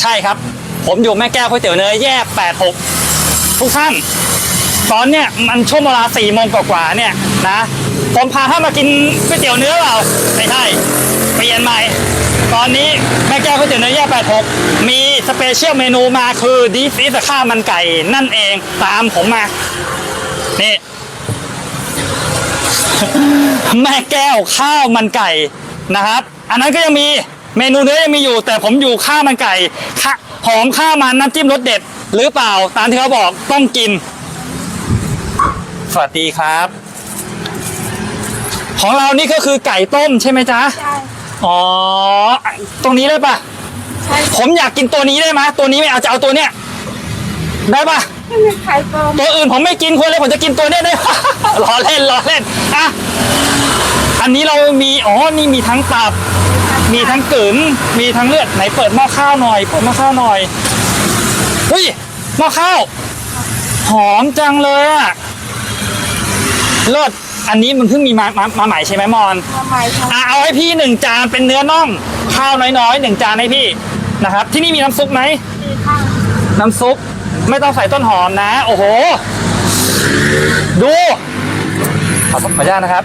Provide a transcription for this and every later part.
ใช่ครับ ผมอยู่แม่แก้วก๋วยเตี๋ยวเนื้อแยก 86 ทุกท่าน ตอนเนี้ยมันช่วงเวลา4โมงกว่าๆเนี่ยนะผมพาท่านมากินก๋วยเตี๋ยวเนื้อเปล่าไม่ใช่เปลี่ยนใหม่ ตอนนี้แม่แก้วก๋วยเตี๋ยวเนื้อแยก 86 มีสเปเชียลเมนูมาคือดีฟิสข้าวมันไก่นั่นเองตามผมมา นี่แม่แก้วข้าวมันไก่นะครับ อันนั้นก็ยังมี เมนูเนื้อยังมีอยู่ แต่ผมอยู่ข้าวมันไก่ข้าหอมข้าวมันน้ำจิ้มรสเด็ด หรือเปล่าตามที่เขาบอกต้องกิน สวัสดีครับ ของเรานี่ก็คือไก่ต้มใช่ไหมจ๊ะใช่อ๋อตรงนี้ได้ปะใช่ผมอยากกินตัวนี้ได้ไหมตัวนี้ไม่เอาจะเอาตัวเนี้ยได้ปะไม่มีไข่ปลอมตัวอื่นผมไม่กินคนเลยผมจะกินตัวเนี้ยได้ ล้อเล่นล้อเล่นอะอันนี้เรามีอ๋อนี่มีทั้งตับ มีทั้งกลืนมีทั้งเลือดไหนเปิดหม้อข้าวหน่อย เปิดหม้อข้าวหน่อยเฮ้ยหม้อข้าว หอมจังเลยอะเลิศอันนี้มันเพิ่งมีมามามาใหม่ใช่ไหมมอน ทำไมครับอะเอาให้พี่หนึ่งจานเป็นเนื้อน่อง ข้าวน้อยๆหนึ่งจานให้พี่นะครับ ที่นี่มีน้ำซุปไหมดีค่ะน้ำซุป ไม่ต้องใส่ต้นหอมนะ โอ้โห ดูขอขออนุญาตนะครับ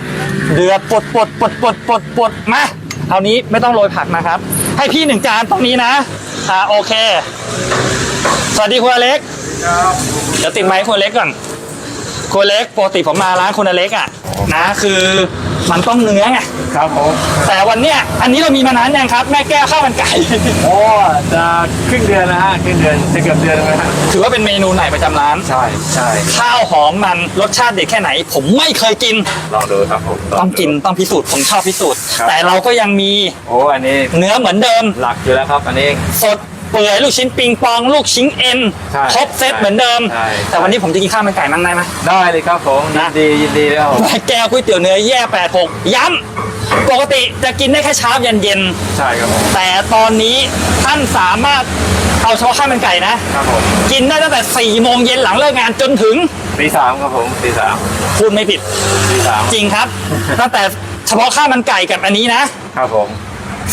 เดือดปดปดปดปดปดปดมา เอานี้ไม่ต้องโรยผักนะครับ ให้พี่หนึ่งจานตรงนี้นะ อ่าโอเค สวัสดีคุณอเล็กเดี๋ยวติดไมค์คุณอเล็กก่อนคุณอเล็กปกติผมมาร้านคุณอเล็กอะนะคือ มันต้องเนื้อไงครับผมแต่วันเนี้ยอันนี้เรามีมานานยังครับ แม่แก้วข้าวมันไก่ โอ้จะครึ่งเดือนนะฮะครึ่งเดือนจะเกือบเดือนแล้วนะฮะถือว่าเป็นเมนูไหนประจำร้าน ใช่ใช่ข้าวหอมมันรสชาติเด็ดแค่ไหน ผมไม่เคยกิน ลองดูครับผมต้องกินต้องพิสูจน์ผมชอบพิสูจน์ครับแต่เราก็ยังมีโอ้อันนี้เนื้อเหมือนเดิมหลักอยู่แล้วครับอันนี้สด เปื่อยลูกชิ้นปิงปอง ลูกชิ้นเอ็นใช่ครบเซตใช่เหมือนเดิมใช่ แต่วันนี้ผมจะกินข้าวมันไก่มั่งได้ไหม ได้เลยครับผมยินะ นดียินดีแล้วผมแม่แก้วก๋วยเตี๋ยวเนื้อแย่ 86 ย้ำปกติจะกินได้แค่เช้าเย็นเย็น ใช่ครับผมๆแต่ตอนนี้ท่านสามารถเอาเฉพาะข้าวมันไก่นะ ครับผมกินได้ตั้งแต่ 4 โมงเย็นหลังเลิกงานจนถึงตีสามครับผมตีสามพูดไม่ผิดตีสามจริงครับ ตั้งแต่เฉพาะข้าวมันไก่กับอันนี้นะ ครับผม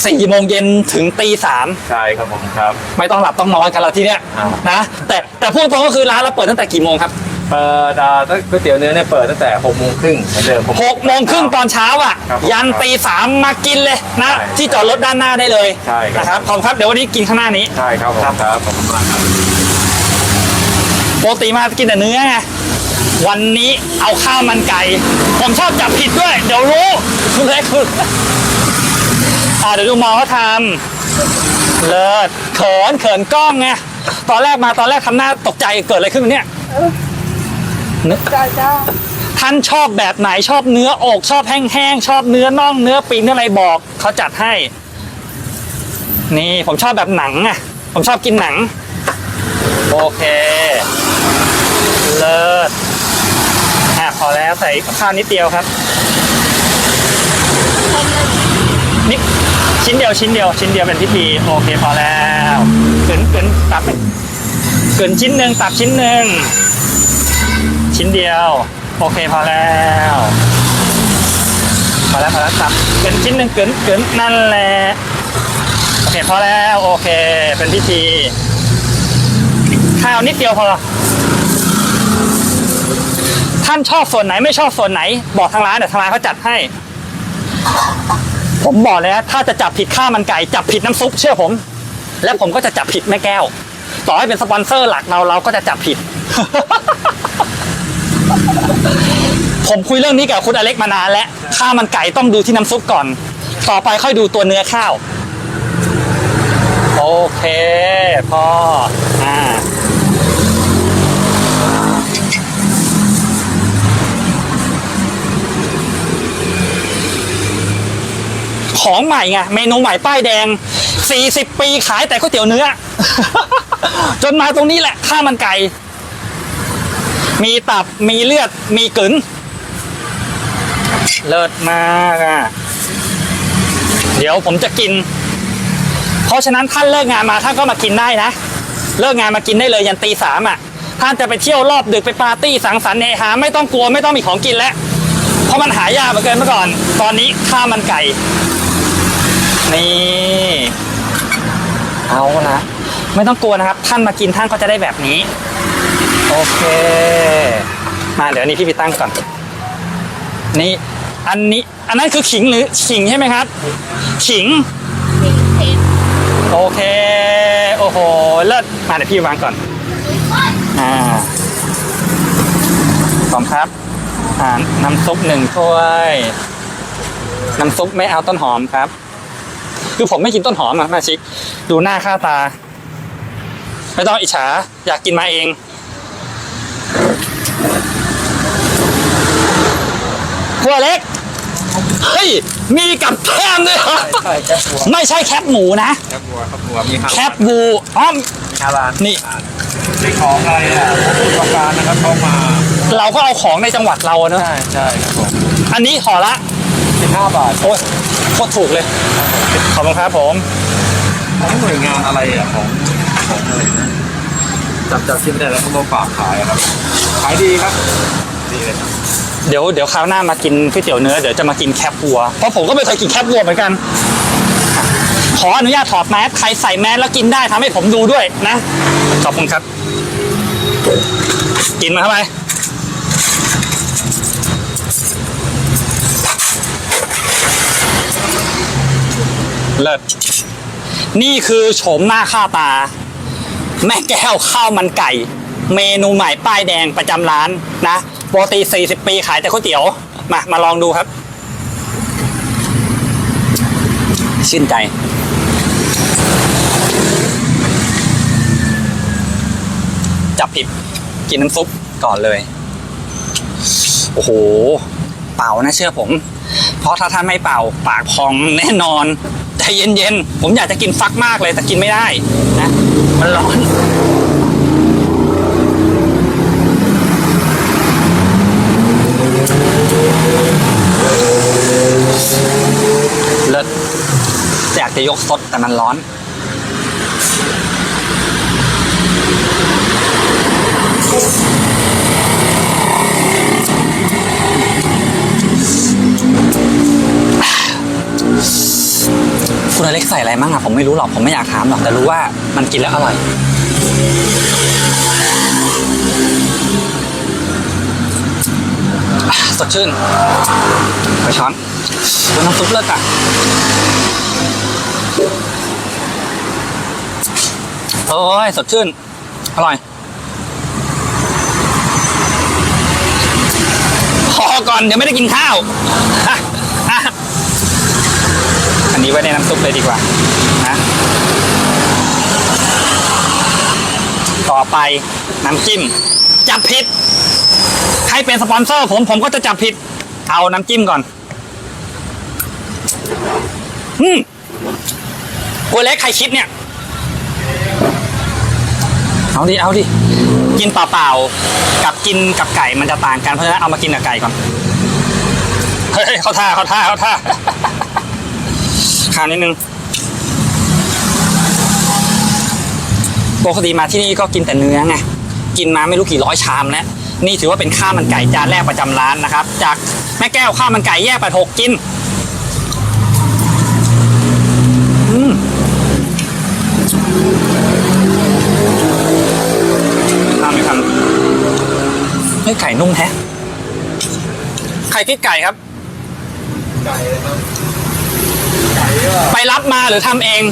สี่โมงเย็นถึงตีสามใช่ครับผมครับ ไม่ต้องหลับต้องนอนกันเราที่เนี้ยครับนะแต่แต่พูดตรงก็คือร้านเราเปิดตั้งแต่กี่โมงครับเปิดอ่าก๋วยเตี๋ยวเนื้อเนี่ยเปิดตั้งแต่หกโมงครึ่งเหมือนเดิม หกโมงครึ่งตอนเช้าอะ ครับผมยันตีสามมากินเลยนะ ใช่ที่จอดรถด้านหน้าได้เลยใช่ครับ นะครับขอบคุณครับเดี๋ยววันนี้กินข้างหน้านี้ใช่ครับผมครับครับขอบคุณมากครับ ปกติมากินแต่เนื้อไงวันนี้เอาข้าวมันไก่ ผมชอบจับผิดด้วย เดี๋ยวรู้คุณเล็กคุณ อ่าเดี๋ยวดูมองเขาทำเลิศเขินเขินกล้องไงตอนแรกมาตอนแรกทำหน้าตกใจเกิดอะไรขึ้นเนี่ยจ้าจ้าท่านชอบแบบไหนชอบเนื้ออกชอบแห้งๆชอบเนื้อน่องเนื้อปีกเนื้ออะไรบอกเขาจัดให้ นี่ผมชอบแบบหนังอะ ผมชอบกินหนัง โอเค เลิศอะพอแล้วใส่ข้าวนิดเดียวครับ นิดชิ้นเดียวชิ้นเดียว ชิ้นเดียวเป็นพิธีโอเคพอแล้วเกินเกินตับเกินชิ้นหนึ่งตับชิ้นหนึ่งชิ้นเดียว โอเคพอแล้วพอแล้วพอแล้วครับเกินชิ้นหนึ่งเกินเกินนั่นแหละโอเคพอแล้วโอเค เป็นพิธีข้าวนิดเดียวพอท่านชอบส่วนไหนไม่ชอบส่วนไหน บอกทางร้านเดี๋ยวทางร้านเขาจัดให้ ผมบอกเลยนะถ้าจะจับผิดข้าวมันไก่จับผิดน้ำซุปเชื่อผม และผมก็จะจับผิดแม่แก้ว ต่อให้เป็นสปอนเซอร์หลักเราเราก็จะจับผิด ผมคุยเรื่องนี้กับคุณอเล็กมานานแล้วข้าวมันไก่ต้องดูที่น้ำซุปก่อน ต่อไปค่อยดูตัวเนื้อข้าว โอเคพ่ออ่า ของใหม่ไงเมนูใหม่ป้ายแดง 40 ปีขายแต่ก๋วยเตี๋ยวเนื้อ จนมาตรงนี้แหละ ข้าวมันไก่ มีตับมีเลือดมีกลืนเลิศมากอะเดี๋ยวผมจะกิน เพราะฉะนั้นท่านเลิกงานมาท่านก็มากินได้นะ เลิกงานมากินได้เลยยันตีสามอะท่านจะไปเที่ยวรอบดึกไปปาร์ตี้สังสรรค์เฮฮาไม่ต้องกลัวไม่ต้องมีของกินแล้ว เพราะมันหายากเหลือเกินเมื่อก่อน ตอนนี้ข้าวมันไก่ นี่เอาละไม่ต้องกลัวนะครับ ท่านมากินท่านก็จะได้แบบนี้ โอเค มาเดี๋ยวนี้พี่ไปตั้งก่อน นี่ อันนี้ อันนั้นคือขิงหรือขิงใช่ไหมครับ ขิง โอเค โอ้โห เลิศ มาเดี๋ยวพี่วางก่อน อ่าขอบคุณครับ อ่า น้ำซุปหนึ่งถ้วย น้ำซุปไม่เอาต้นหอมครับ คือผมไม่กินต้นหอมอะแม่ชิคดูหน้าค่าตา ไม่ต้องอิจฉาอยากกินมาเองหัวเล็ก เฮ้ย มีกับแก้มด้วยเหรอใช่แคบวัวไม่ใช่แคบหมูนะ แคบวัวครับวัวมีห้าแคบบูอ้อมห้าร้านนี่นี่ของอะไรอะผู้ประกอบการนะครับเขามา เราก็เอาของในจังหวัดเราอะเนอะใช่ใช่ครับผมอันนี้ห่อละ สิบห้าบาทโอ้ยโคตรถูกเลย ขอบคุณครับผมของหน่วยงานอะไรอะของของอะไรนะจับจับชิ้นไม่ได้แล้วเขามาฝากขายอะครับขายดีครับดีเลยครับเดี๋ยวเดี๋ยวคราวหน้ามากินก๋วยเตี๋ยวเนื้อเดี๋ยวจะมากินแคบวัวเพราะผมก็ไม่เคยกินแคบวัวเหมือนกัน ขออนุญาตถอดแมสใครใส่แมสแล้วกินได้ทำให้ผมดูด้วยนะ ขอบคุณครับ กินมาเข้าไป เลิศนี่คือโฉมหน้าค่าตา แม่แก้วข้าวมันไก่ เมนูใหม่ป้ายแดงประจำร้านนะปกติ40 ปีขายแต่ก๋วยเตี๋ยว มามาลองดูครับ ชื่นใจ จับผิดกินน้ำซุปก่อนเลย โอ้โห เป่านะเชื่อผม เพราะถ้าท่านไม่เป่า ปากพองแน่นอน เย็นๆ ผมอยากจะกินฟักมากเลยแต่กินไม่ได้นะ มันร้อน เลิศอยากจะยกสดแต่มันร้อน ล็กใส่อะไรมั่งอะผมไม่รู้หรอกผมไม่อยากถามหรอกแต่รู้ว่ามันกินแล้วอร่อย สดชื่นไปช้อนดูน้ำซุปเลิศอะโอ้ยสดชื่น อร่อย พอก่อนเดี๋ยวไม่ได้กินข้าว อันนี้ไว้ในน้ำซุปเลยดีกว่านะต่อไปน้ำจิ้ม จับผิด ใครเป็นสปอนเซอร์ ผมผมก็จะจับผิด เอาน้ำจิ้มก่อนอืมกัวเล็กใครคิดเนี่ย เอาดิ เอาดิ กินเปล่าๆ กับกินกับไก่มันจะต่างกัน เพราะฉะนั้นเอามากินกับไก่ก่อน เฮ้ย เข้าท่า เข้าท่า เข้าท่าาวนิดนึง ปกติมาที่นี่ก็กินแต่เนื้อไง กินมาไม่รู้กี่ร้อยชามแล้ว นี่ถือว่าเป็นข้าวมันไก่จานแรกประจำร้านนะครับ จากแม่แก้วข้าวมันไก่แยกแปดหกกิน อืมทำไหมครับเฮ้ยไก่นุ่มแฮะไข่พริกไก่ครับ ไก่เลยครับ ไก่ก็ไปรับมาหรือทำเอง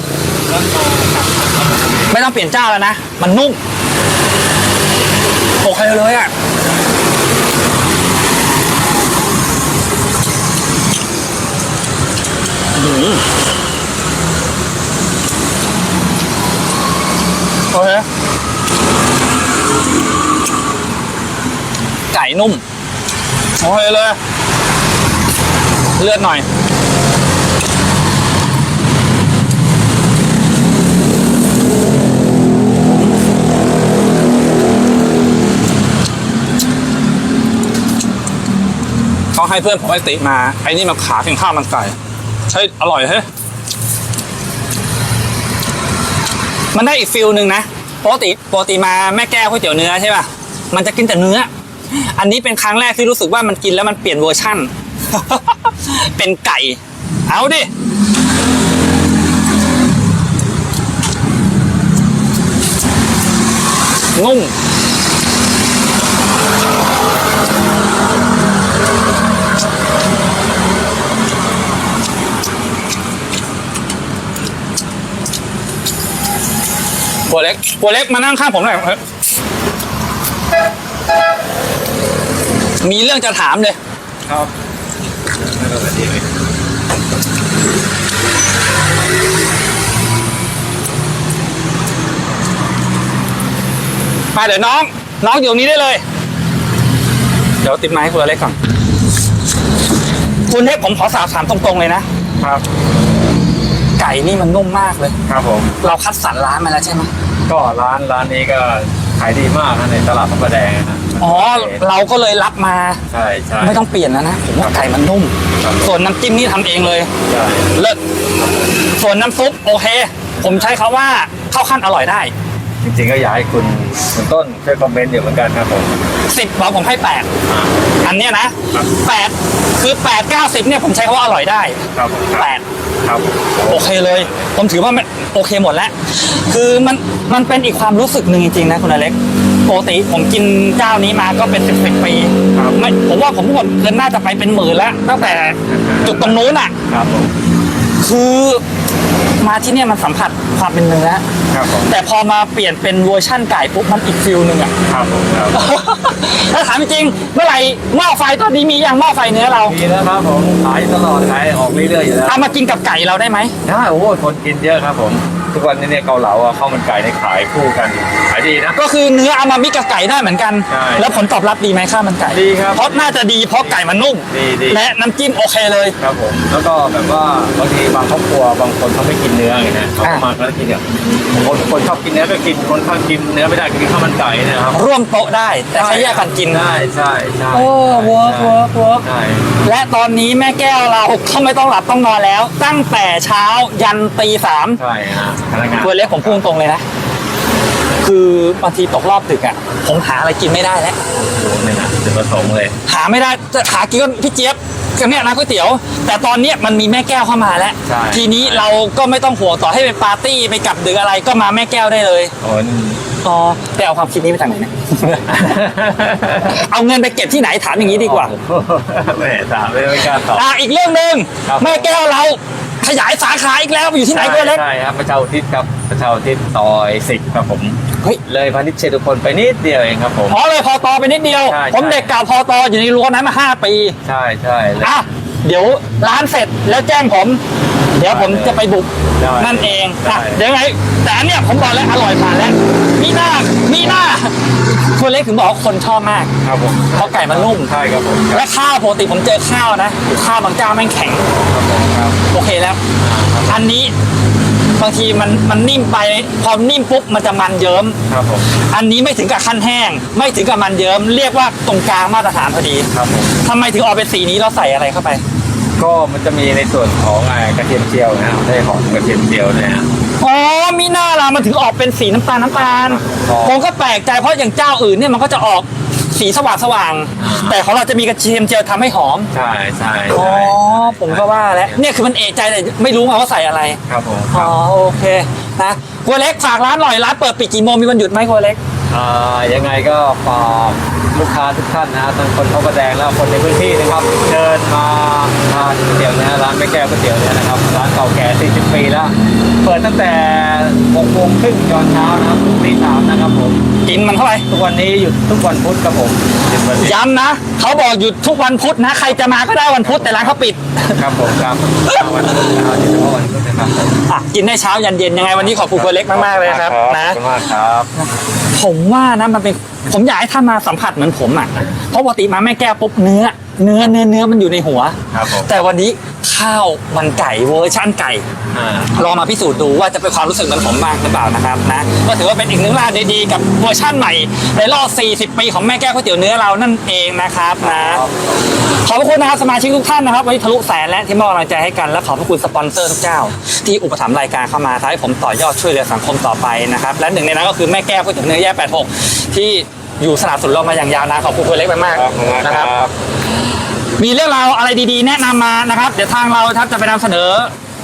ไม่ต้องเปลี่ยนเจ้าแล้วนะ มันนุ่มโอเคเลยอะโอเคไก่นุ่ม โอเคเลย เลือดหน่อย ให้เพื่อนผมไอติมา ไอ้นี่มาขาถึงข้าวมันไก่ ใช่อร่อยเฮ้ยมันได้อีกฟิลหนึ่งนะปกติปกติมาแม่แก้วก๋วยเตี๋ยวเนื้อใช่ป่ะมันจะกินแต่เนื้อ อันนี้เป็นครั้งแรกที่รู้สึกว่ามันกินแล้วมันเปลี่ยนเวอร์ชั่น เป็นไก่ เอาดินุ่ม หัวเล็กหัวเล็กมานั่งข้างผมหน่อยเฮ้ยมีเรื่องจะถามเลย ครับไม่ต้องดีเลยมาเดี๋ยวน้อง น้องอยู่ตรงนี้ได้เลย เดี๋ยวติดไม้ให้คุณอเล็กก่อน คุณเล็กผมขอสาวถามตรงๆเลยนะ ครับ ไก่นี่มันนุ่มมากเลย ครับผม เราคัดสรรร้านมาแล้วใช่ไหม ก็ร้านร้านนี้ก็ขายดีมากนะในตลาดพระประแดงนะอ๋อ เราก็เลยรับมา ใช่ใช่ไม่ต้องเปลี่ยนแล้วนะผมว่าไก่มันนุ่มครับส่วนน้ำจิ้มนี่ทำเองเลย ใช่เลิศส่วนน้ำซุปโอเค ผมใช้คาว่าเข้าขั้นอร่อยได้ จริงๆก็อยากให้คุณคุณต้นช่วยคอมเมนต์อยู่เหมือนกันครับผม สิบเราผมให้แปดอ่าอันเนี้ยนะครับแปดคือแปดเก้าสิบเนี่ยผมใช้คาว่าอร่อยได้ครับผมครับแปดครับโอเคเลย ผมถือว่ามันโอเคหมดแล้ว คือมันมันเป็นอีกความรู้สึกหนึ่งจริงๆนะคุณอเล็กปกติผมกินเจ้านี้มาก็เป็นสิบสิบปีครับไม่ผมว่าผมหมดเงินน่าจะไปเป็นหมื่นแล้วตั้งแต่จุดตรงนู้นอะครับผมคือ มาที่เนี่ยมันสัมผัสความเป็นเนื้อ ครับผมแต่พอมาเปลี่ยนเป็นเวอร์ชั่นไก่ปุ๊บมันอีกฟิลหนึ่งอะ ครับผมครับถ้าถามจริงๆเมื่อไหร่หม้อไฟตอนนี้มียังหม้อไฟเนื้อเรามีแล้วครับผมขายตลอดขายออกเรื่อยๆอยู่แล้วเอามากินกับไก่เราได้ไหมได้โอ้โหคนกินเยอะครับผม ทุกวันนี้เนี่ยเกาเหลาอะข้าวมันไก่ในยขายคู่กันขายดีนะ ก็คือเนื้อเอามามิกกับไก่ได้เหมือนกัน ใช่แล้วผลตอบรับดีไหมข้าวมันไก่ดีครับเพราะน่าจะดีเพราะไก่มันนุ่ม ดีดี และน้ำจิ้มโอเคเลย ครับผมแล้วก็แบบว่าบางทีบางครอบครัวบางคนเขาไม่กินเนื้อไงนะเขาก็อะ มาก็กินเนี่ยคนคนชอบกินเนื้อก็กินคนชอบกินเนื้อไม่ได้ก็กินข้าวมันไก่เนะครับร่วมโต๊ะได้ แต่ใช้แยกกันกินได้ใช่ใช่โอ้ใช่ work work work ใช่และตอนนี้แม่แก้วเราก็ไม่ต้องหลับต้องนอนแล้ว ตั้งแต่เช้ายันตีสามใช่ฮะพนักงาน ตัวเล็กผมพูดตรงๆเลยนะ คือบางทีตกรอบดึกอะ ผมหาอะไรกินไม่ได้แล้วโอ้โหเนี่ยนะจุดประสงค์เลย หาไม่ได้จะหากินก็พี่เจี๊ยบกันเนี่ยร้านก๋วยเตี๋ยว แต่ตอนเนี้ยมันมีแม่แก้วเข้ามาแล้ว ใช่ ทีนี้เราก็ไม่ต้องห่วงต่อให้เป็นปาร์ตี้ไปกลับดึกอะไรก็มาแม่แก้วได้เลย โอ้นี่ อ๋อแต่เอาความคิดนี้ไปจากไหนเนี่ยเอาเงินไปเก็บที่ไหนถามอย่างนี้ดีกว่าแหม่ถามไม่ไม่กล้าตอบ อะอีกเรื่องหนึ่งครับ แม่แก้วเรา ขยายสาขาอีกแล้วอยู่ที่ไหนก็เล็ก ใช่ครับประชาอุทิศครับประชาอุทิศซอยสิบครับผมเฮ้ย เลยพาณิชย์เชตุพลไปนิดเดียวเองครับผม อ๋อเลยพอตอไปนิดเดียว ใช่ ผมใช่เด็กเก่าพอตออยู่ในรั้วนั้นมาห้าปี ใช่ใช่เลยอะ เดี๋ยวร้านเสร็จแล้วแจ้งผมเดี๋ยวผมจะไปบุกได้นั่นเองได้อะเดี๋ยวไง แต่อันเนี้ยผมบอกแล้วอร่อยผ่านแล้ว มีหน้า มีหน้าคนเล็กถึงบอกว่าคนชอบมาก ครับผมเพราะไก่มันนุ่ม ใช่ครับผมคและรับข้าวปกติผมเจอข้าวนะ ข้าวบางเจ้าแม่งแข็งครับผมครับโอเคแล้ว อันนี้บางทีมันมันนิ่มไป พอนิ่มปุ๊บมันจะมันเยิ้ม ครับผมอันนี้ไม่ถึงกับขั้นแห้ง ไม่ถึงกับมันเยิ้ม เรียกว่าตรงกลางมาตรฐานพอดีครับผมทำไมถึงออกเป็นสีนี้เราใส่อะไรเข้าไป ก็มันจะมีในส่วนของอ่ากระเทียมเจียวนะครับได้หอมกระเทียมเจียวเนี่ยฮะ อ๋อมีหน้าละมันถึงออกเป็นสีน้ำตาลน้ำตาลอ๋อ ผมก็แปลกใจเพราะอย่างเจ้าอื่นเนี่ยมันก็จะออกสีสว่างสว่างๆแต่ของเราจะมีกระเทียมเจียวทำให้หอมใช่ใช่อ๋อใช่ผมก็ว่าแล้วเนี่ยคือมันเอะใจแต่ไม่รู้ไงว่าใส่อะไรครับผมคอ๋รัอบโอเคนะกัวเล็กฝากร้านหน่อยร้านเปิดปิดกี่โมงมีวันหยุดไหมกัวเล็ก อ่ายังไงก็ฝาก ลูกค้าทุกท่านนะฮะทั้งคนเขาประแดงแล้วคนในพื้นที่นะครับเชิญมาทานก๋วยเตี๋ยวเนี่ยร้านแม่แก้วก๋วยเตี๋ยวเนี่ยนะครับ ร้านเก่าแก่ 40 ปีแล้ว เปิดตั้งแต่6โมงครึ่งตอนเช้านะครับถึงตีสามนะครับผม กินมันเท่าไหร่ ทุกวันนี้หยุดทุกวันพุธครับผมหยุดวันอาทิตย์ย้ำนะ เขาบอกหยุดทุกวันพุธนะ ใครจะมาก็ได้วันพุธแต่ร้านเขาปิด ครับผมครับวันพุธนะครับเฉพาะวันพุธนะครับผมอะ กินได้เช้ายันเย็นยังไงวันนี้ขอบคุณกัวเล็กมากๆเลยครับขอบนะคุณมากครับ ผมว่านะมันเป็นผมอยากให้ท่านมาสัมผัสเหมือนผมอะเพราะปกติมาแม่แก้วปุ๊บเนื้อ เนื้อเนื้อเนื้อมันอยู่ในหัว ครับผมแต่วันนี้ข้าวมันไก่เวอร์ชั่นไก่ อ่า ลองมาพิสูจน์ดูว่าจะเป็นความรู้สึกเหมือนผมบ้างหรือเปล่านะครับนะก็ถือว่าเป็นอีกหนึ่งร้านดีๆกับเวอร์ชั่นใหม่ในรอบ 40 ปีของแม่แก้วก๋วยเตี๋ยวเนื้อเรานั่นเองนะครับนะ ขอบพระคุณนะครับสมาชิกทุกท่านนะครับวันนี้ทะลุแสนและที่มอบกำลังใจให้กันและขอบพระคุณสปอนเซอร์ทุกเจ้า ที่อุปถัมภ์รายการเข้ามาทำให้ผมต่อยอดช่วยเหลือสังคมต่อไปนะครับและหนึ่งในนั้นก็คือแม่แก้วก๋วยเตี๋ยวเนื้อแย่86 ที่อยู่สนับสนุนเรามาอย่างยาวนานขอบคุณคุณเล็กมากขอบคุณมากๆนะคครัรับบมีเรื่องราวอะไรดีๆ แนะนำมานะครับ เดี๋ยวทางเราครับจะไปนำเสนอ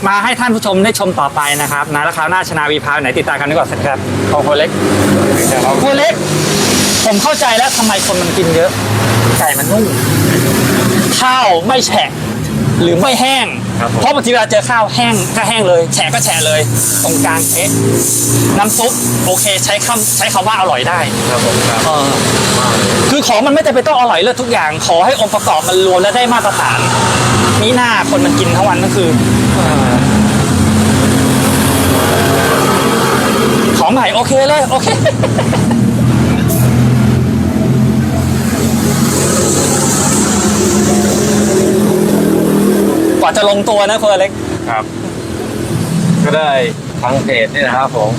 มาให้ท่านผู้ชมได้ชมต่อไปนะครับนะแล้วคราวหน้าชนาวีพาไหนติดตามกันดีกว่าสักครับของโคเล็กโคเล็ก ผมเข้าใจแล้วทำไมคนมันกินเยอะไก่มันนุ่ม ข้าวไม่แฉะหรือไม่แห้ง ครับผม เพราะบางทีเวลาเจอข้าวแห้งก็แห้งเลย แฉะก็แฉะเลย ตรงกลางเอ๊ะน้ำซุปโอเคใช้คำใช้คำว่าอร่อยได้ ครับผมครับเออคือของมันไม่จำเป็นต้องอร่อยเลิศทุกอย่าง ขอให้องค์ประกอบมันรวมและได้มาตรฐานนี่หน้าคนมันกินทั้งวันก็คือเอ่อของใหม่โอเคเลย โอเค กว่าจะลงตัวนะคุณอเล็กครับ ก็ได้ทางเพจนี่นะครับผม